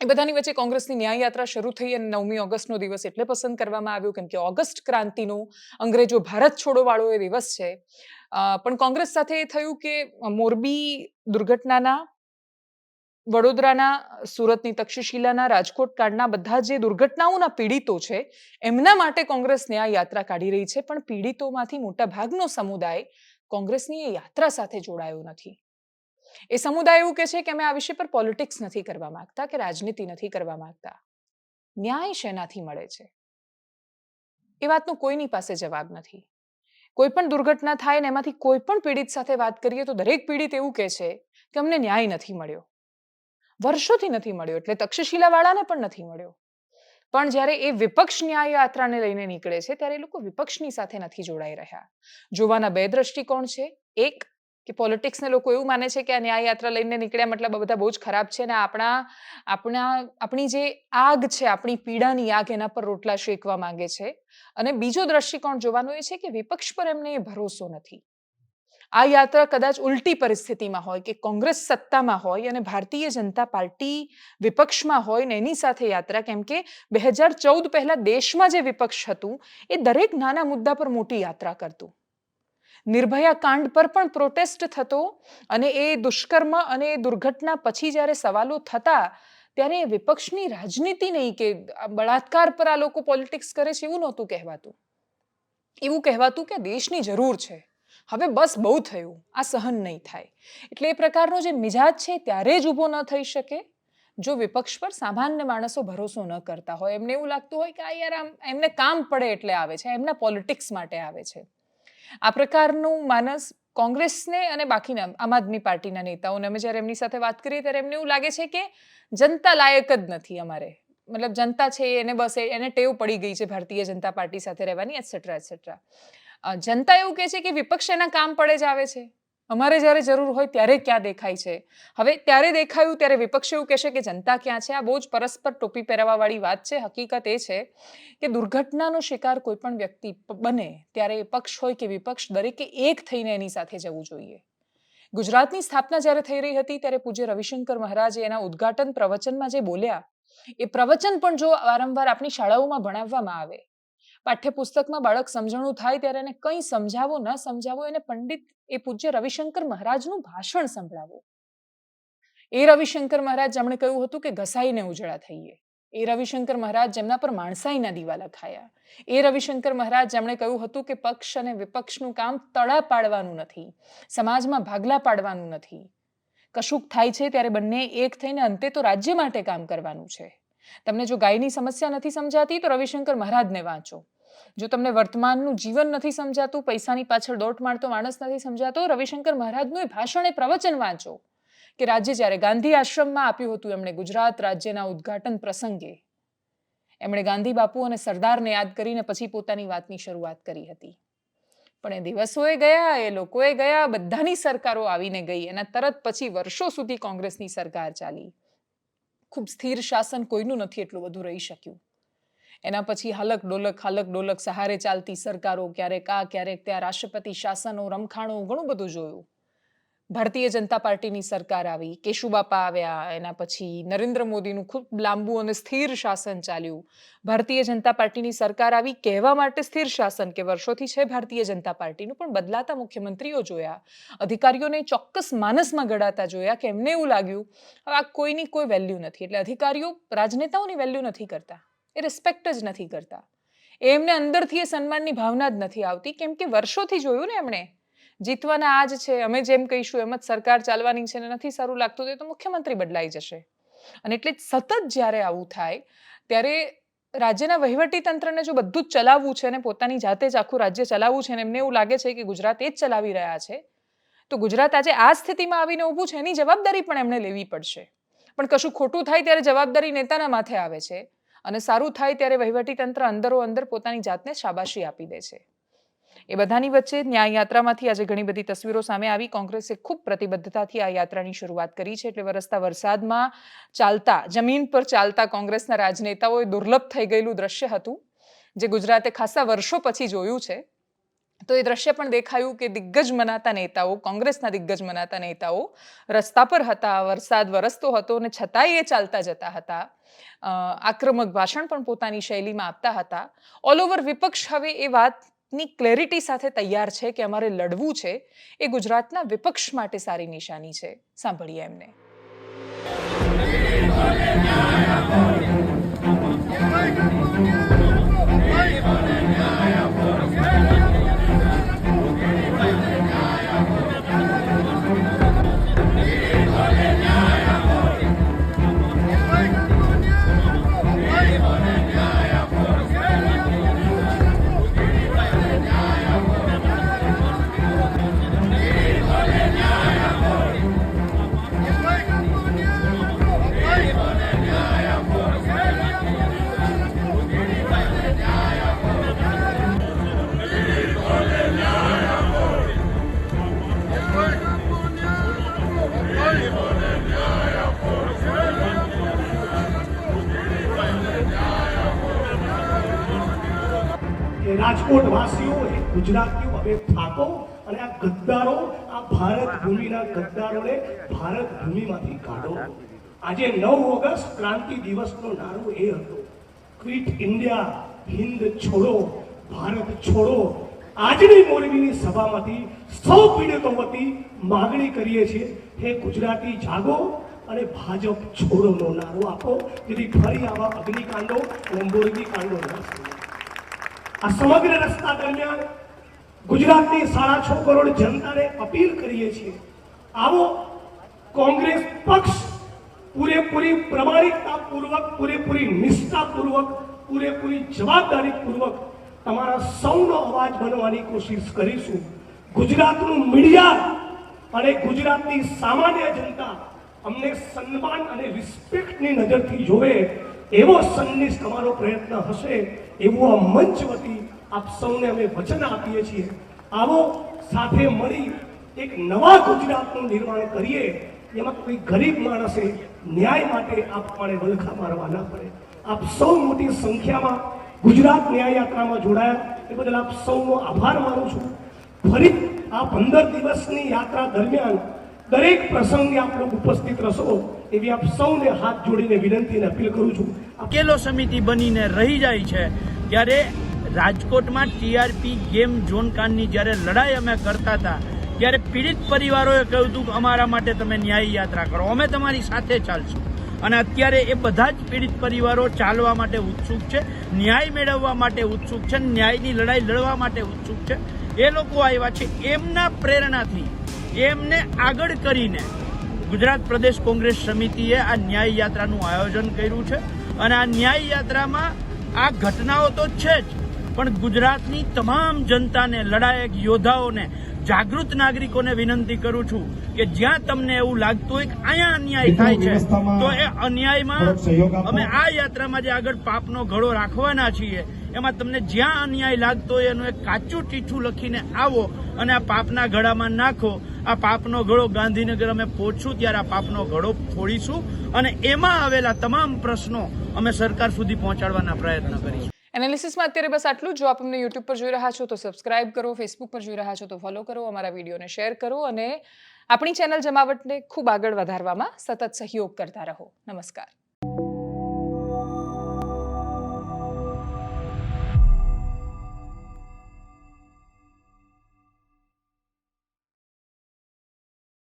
એ બધાની વચ્ચે કોંગ્રેસની ન્યાય યાત્રા શરૂ થઈ અને નવમી ઓગસ્ટનો દિવસ એટલે પસંદ કરવામાં આવ્યો, કેમ કે ઓગસ્ટ ક્રાંતિનો અંગ્રેજો ભારત છોડો વાળો એ દિવસ છે. પણ કોંગ્રેસ સાથે એ થયું કે મોરબી દુર્ઘટનાના, વડોદરાના, સુરતની તક્ષશિલાના, રાજકોટ કાંડના બધા જે દુર્ઘટનાઓના પીડિતો છે, એમના માટે કોંગ્રેસ ન્યાય યાત્રા કાઢી રહી છે, પણ પીડિતોમાંથી મોટા ભાગનો સમુદાય કોંગ્રેસની એ યાત્રા સાથે જોડાયો નથી. એ સમુદાય એવું કહે છે કે અમે આ વિષય પર પોલિટિક્સ નથી કરવા માંગતા, કે રાજનીતિ નથી કરવા માંગતા. ન્યાય શેનાથી મળે છે? એ વાતનો કોઈની પાસે જવાબ નથી. કોઈ પણ દુર્ઘટના થાય ને એમાંથી કોઈ પણ પીડિત સાથે વાત કરીએ તો દરેક પીડિત એવું કહે છે કે અમને ન્યાય નથી મળ્યો. વર્ષોથી નથી મળ્યો એટલે તક્ષશિલાવાળાને પણ નથી મળ્યો. પણ જ્યારે એ વિપક્ષ ન્યાય યાત્રાને લઈને નીકળે છે ત્યારે એ લોકો વિપક્ષની સાથે નથી જોડાઈ રહ્યા. જોવાના બે દ્રષ્ટિકોણ છે. એક કે પોલિટિક્સને લોકો એવું માને છે કે આ ન્યાય યાત્રા લઈને નીકળ્યા મતલબ બધા બહુ જ ખરાબ છે ને આપણા આપણા, આપણી જે આગ છે, આપણી પીડાની આગ એના પર રોટલા શેકવા માંગે છે. અને બીજો દ્રષ્ટિકોણ જોવાનો એ છે કે વિપક્ષ પર એમને એ ભરોસો નથી. આ યાત્રા કદાચ ઉલટી પરિસ્થિતિમાં હોય કે કોંગ્રેસ સત્તામાં હોય અને ભારતીય જનતા પાર્ટી વિપક્ષમાં હોય ને એની સાથે યાત્રા, કેમ કે બે હજાર ચૌદ પહેલા દેશમાં જે વિપક્ષ હતું એ દરેક નાના મુદ્દા પર મોટી યાત્રા કરતું. નિર્ભયા કાંડ પર પણ પ્રોટેસ્ટ થતો અને એ દુષ્કર્મ અને એ દુર્ઘટના પછી જ્યારે સવાલો થતા ત્યારે વિપક્ષની રાજનીતિ નહીં કે બળાત્કાર પર આ લોકો પોલિટિક્સ કરે છે એવું નહોતું કહેવાતું. એવું કહેવાતું કે દેશની જરૂર છે. હવે બસ બહુ થયું. આ સહન નહીં થાય. એટલે એ પ્રકારનો જે મિજાજ છે ત્યારે જ ઊભો ન થઈ શકે. જો વિપક્ષ પર સામાન્ય માણસો ભરોસો ન કરતા હોય, એમને એવું લાગતું હોય કે આ યાર આમ એમને કામ પડે એટલે આવે છે એમના પોલિટિક્સ માટે આવે છે. આ પ્રકારનું માનસ કોંગ્રેસને અને બાકીના આમ આદમી પાર્ટીના નેતાઓને અમે જ્યારે એમની સાથે વાત કરીએ ત્યારે એમને એવું લાગે છે કે જનતા લાયક જ નથી અમારે. મતલબ જનતા છે એને બસ એને ટેવ પડી ગઈ છે ભારતીય જનતા પાર્ટી સાથે રહેવાની એટસેટ્રા એટસેટ્રા જનતા એવું કહે છે કે વિપક્ષ એના કામ પડે જ આવે છે. અમારે જ્યારે જરૂર હોય ત્યારે ક્યાં દેખાય છે? હવે ત્યારે દેખાયું, ત્યારે વિપક્ષ એવું કહેશે કે જનતા ક્યાં છે? આ બહુ જ પરસ્પર ટોપી પહેરાવાવાળી વાત છે. હકીકત એ છે કે દુર્ઘટનાનો શિકાર કોઈ પણ વ્યક્તિ બને ત્યારે એ પક્ષ હોય કે વિપક્ષ, દરેકે એક થઈને એની સાથે જવું જોઈએ. ગુજરાતની સ્થાપના જ્યારે થઈ રહી હતી, ત્યારે પૂજ્ય રવિશંકર મહારાજે એના ઉદ્ઘાટન પ્રવચનમાં જે બોલ્યા, એ પ્રવચન પણ જો વારંવાર આપણી શાળાઓમાં ભણાવવામાં આવે પાઠ્યપુસ્તકમાં બાળક સમજણું થાય ત્યારે એને કંઈ સમજાવો, ન સમજાવો, એને પંડિત એ પૂજ્ય રવિશંકર મહારાજનું ભાષણ સંભળાવો. એ રવિશંકર મહારાજ જેમણે કહ્યું હતું કે ઘસાઈને ઉજળા થઈએ. એ રવિશંકર મહારાજ જેમના પર માણસાઈના દીવા લખાયા. એ રવિશંકર મહારાજ જેમણે કહ્યું હતું કે પક્ષ અને વિપક્ષનું કામ તળા પાડવાનું નથી, સમાજમાં ભાગલા પાડવાનું નથી. કશુંક થાય છે ત્યારે બંને એક થઈને અંતે તો રાજ્ય માટે કામ કરવાનું છે. તમને જો ગાયની સમસ્યા નથી સમજાતી, તો રવિશંકર મહારાજને વાંચો. જો તમને વર્તમાનનું જીવન નથી સમજાતું, પૈસાની પાછળ દોટ મારતો માણસ નથી સમજાતો, રવિશંકર મહારાજનું ભાષણ એ પ્રવચન વાંચો કે રાજ્ય જ્યારે ગાંધી આશ્રમમાં આપ્યું હતું એમણે ગુજરાત રાજ્યના ઉદ્ઘાટન પ્રસંગે. એમણે ગાંધી બાપુ અને સરદારને યાદ કરીને પછી પોતાની વાતની શરૂઆત કરી હતી. પણ એ દિવસોએ ગયા, એ લોકોએ ગયા, બધાની સરકારો આવીને ગઈ, એના તરત પછી વર્ષો સુધી કોંગ્રેસની સરકાર ચાલી. ખૂબ સ્થિર શાસન કોઈનું નથી એટલું બધું રહી શક્યું. એના પછી હલક ડોલક હલક ડોલક સહારે ચાલતી સરકારો ક્યારેક આ, ક્યારેક ત્યાં, રાષ્ટ્રપતિ શાસનો, રમખાણો, ઘણું બધું જોયું. ભારતીય જનતા પાર્ટીની સરકાર આવી, કેશુબાપા આવ્યા, એના પછી નરેન્દ્ર મોદીનું ખૂબ લાંબુ અને સ્થિર શાસન ચાલ્યું. ભારતીય જનતા પાર્ટીની સરકાર આવી કહેવા માટે સ્થિર શાસન કે વર્ષોથી છે ભારતીય જનતા પાર્ટીનું, પણ બદલાતા મુખ્યમંત્રીઓ જોયા. અધિકારીઓને ચોક્કસ માનસમાં ગળાતા જોયા કે એમને એવું લાગ્યું, હવે આ કોઈની કોઈ વેલ્યુ નથી. એટલે અધિકારીઓ રાજનેતાઓની વેલ્યુ નથી કરતા. એ રિસ્પેક્ટ જ નથી કરતા. એમને અંદરથી એ સન્માનની ભાવના જ નથી આવતી, કેમ કે વર્ષોથી જોયું ને એમણે જીતવાના આ જ છે, અમે જેમ કહીશું એમ જ સરકાર ચાલવાની છે ને નથી સારું લાગતું તો મુખ્યમંત્રી બદલાઈ જશે. અને એટલે સતત જ્યારે આવું થાય, ત્યારે રાજ્યના વહીવટી તંત્રને જો બધું જ ચલાવવું છે ને, પોતાની જાતે જ આખું રાજ્ય ચલાવવું છે ને, એમને એવું લાગે છે કે ગુજરાત એ જ ચલાવી રહ્યા છે, તો ગુજરાત આજે આ સ્થિતિમાં આવીને ઊભું છે એની જવાબદારી પણ એમણે લેવી પડશે. પણ કશું ખોટું થાય ત્યારે જવાબદારી નેતાના માથે આવે છે અને સારું થાય ત્યારે વહીવટી તંત્ર અંદરો અંદર પોતાની જાતને શાબાશી આપી દે છે. એ બધાની વચ્ચે ન્યાય યાત્રામાંથી આજે ઘણી બધી તસવીરો સામે આવી. કોંગ્રેસે ખૂબ પ્રતિબદ્ધતાથી આ યાત્રાની શરૂઆત કરી છે. એટલે વરસતા વરસાદમાં ચાલતા, જમીન પર ચાલતા કોંગ્રેસના રાજનેતાઓએ દુર્લભ થઈ ગયેલું દ્રશ્ય હતું, જે ગુજરાતે ખાસા વર્ષો પછી જોયું છે. તો એ દ્રશ્ય પણ દેખાયું કે દિગ્ગજ મનાતા નેતાઓ, કોંગ્રેસના દિગ્ગજ મનાતા નેતાઓ રસ્તા પર હતા. વરસાદ વરસતો હતો અને છતાંય એ ચાલતા જતા હતા. આક્રમક ભાષણ પણ પોતાની શૈલીમાં આપતા હતા. ઓલ ઓવર વિપક્ષ હવે એ વાતની ક્લેરિટી સાથે તૈયાર છે કે અમારે લડવું છે, એ ગુજરાતના વિપક્ષ માટે સારી નિશાની છે. સાંભળીએ એમને. કે રાજકોટ વાસીઓ એ ગુજરાતીઓ, હવે થાકો અને આ ગદ્દારો, આ ભારત ભૂમિના ગદ્દારોને ભારત ભૂમિમાંથી કાઢો. આજે નવ ઓગસ્ટ, ક્રાંતિ દિવસનો નારો એ હતો. ક્વિટ ઇન્ડિયા હિન્દ છોડો, ભારત છોડો. આજની મોરબીની સભામાંથી સૌ પીડિતો વતી માગણી કરીએ છીએ, હે ગુજરાતી, જાગો અને ભાજપ છોડોનો નારો આપો. જેથી ફરી આવા અગ્નિકાંડો અને મોરબી કાંડો ન થાય. આ સમગ્ર રસ્તા દરમિયાન ગુજરાતની સાડા છ કરોડ જનતાને અપીલ કરીએ છીએ. આવો કોંગ્રેસ પક્ષ પૂરેપૂરી પ્રમાણિકતા પૂર્વક પૂરેપૂરી નિષ્ઠા પૂર્વક પૂરેપૂરી જવાબદારી પૂર્વક તમારા સૌનો અવાજ બનવાની કોશિશ કરીશું. ગુજરાતનું મીડિયા અને ગુજરાતની સામાન્ય જનતા અમને સન્માન અને રિસ્પેક્ટની નજરથી જોવે એવો સંનિષ્ઠ તમારો પ્રયત્ન હશે એવું આ મંચ વતી આપ સૌને અમે વચન આપીએ છીએ. આવો સાથે મળી એક નવા ગુજરાતનું નિર્માણ કરીએ. એમાં કોઈ ગરીબ માણસે ન્યાય માટે આપણે વલખા મારવા ના પડે. આપ સૌ મોટી સંખ્યામાં ગુજરાત ન્યાય યાત્રામાં જોડાયા. એ બદલ આપ સૌનો આભાર માનું છું. ફરી આ પંદર દિવસની યાત્રા દરમિયાન દરેક પ્રસંગે આપ લોકો ઉપસ્થિત રહેશો એવી આપ સૌને હાથ જોડીને વિનંતી અને અપીલ કરું છું. અકેલો સમિતિ બનીને રહી જાય છે. ત્યારે રાજકોટમાં ટીઆરપી ગેમ ઝોન કાંડની જ્યારે લડાઈ અમે કરતા હતા, ત્યારે પીડિત પરિવારોએ કહ્યું હતું કે અમારા માટે તમે ન્યાય યાત્રા કરો. અમે તમારી સાથે ચાલશું. અને અત્યારે એ બધા જ પીડિત પરિવારો ચાલવા માટે ઉત્સુક છે, ન્યાય મેળવવા માટે ઉત્સુક છે, ન્યાયની લડાઈ લડવા માટે ઉત્સુક છે. એ લોકો આવ્યા છે એમના પ્રેરણાથી. એમને આગળ કરીને ગુજરાત પ્રદેશ કોંગ્રેસ સમિતિએ આ ન્યાય યાત્રાનું આયોજન કર્યું છે. અને આ ન્યાય યાત્રામાં આ ઘટનાઓ તો છે જ પણ ગુજરાતની તમામ જનતાને લડાયક યોદ્ધાઓને જાગૃત નાગરિકોને વિનંતી કરું છું કે જ્યાં તમને એવું લાગતું હોય કે અહીંયા અન્યાય થાય છે તો એ અન્યાયમાં અમે આ યાત્રામાં જે આગળ પાપનો ઘડો રાખવાના છીએ એમાં તમને જ્યાં અન્યાય લાગતો હોય એનું એક કાચું ચીઠું લખીને આવો અને આ પાપના ઘડામાં નાખો. આ પાપનો ઘડો ગાંધીનગર અમે પહોંચશું, ત્યારે આ પાપનો ઘડો ફોડીશું અને એમાં આવેલા તમામ પ્રશ્નો અમે સરકાર સુધી પહોંચાડવાના પ્રયત્ન કરીશું. એનાલિસિસમાં અત્યારે બસ આટલું જો. આપ અમને યુટ્યુબ પર જોઈ રહ્યા છો તો સબસ્ક્રાઇબ કરો ફેસબુક પર જોઈ રહ્યા છો તો ફોલો કરો, અમારા વિડીયોને શેર કરો અને આપણી ચેનલ જમાવટને ખૂબ આગળ વધારવામાં સતત સહયોગ કરતા રહો. નમસ્કાર.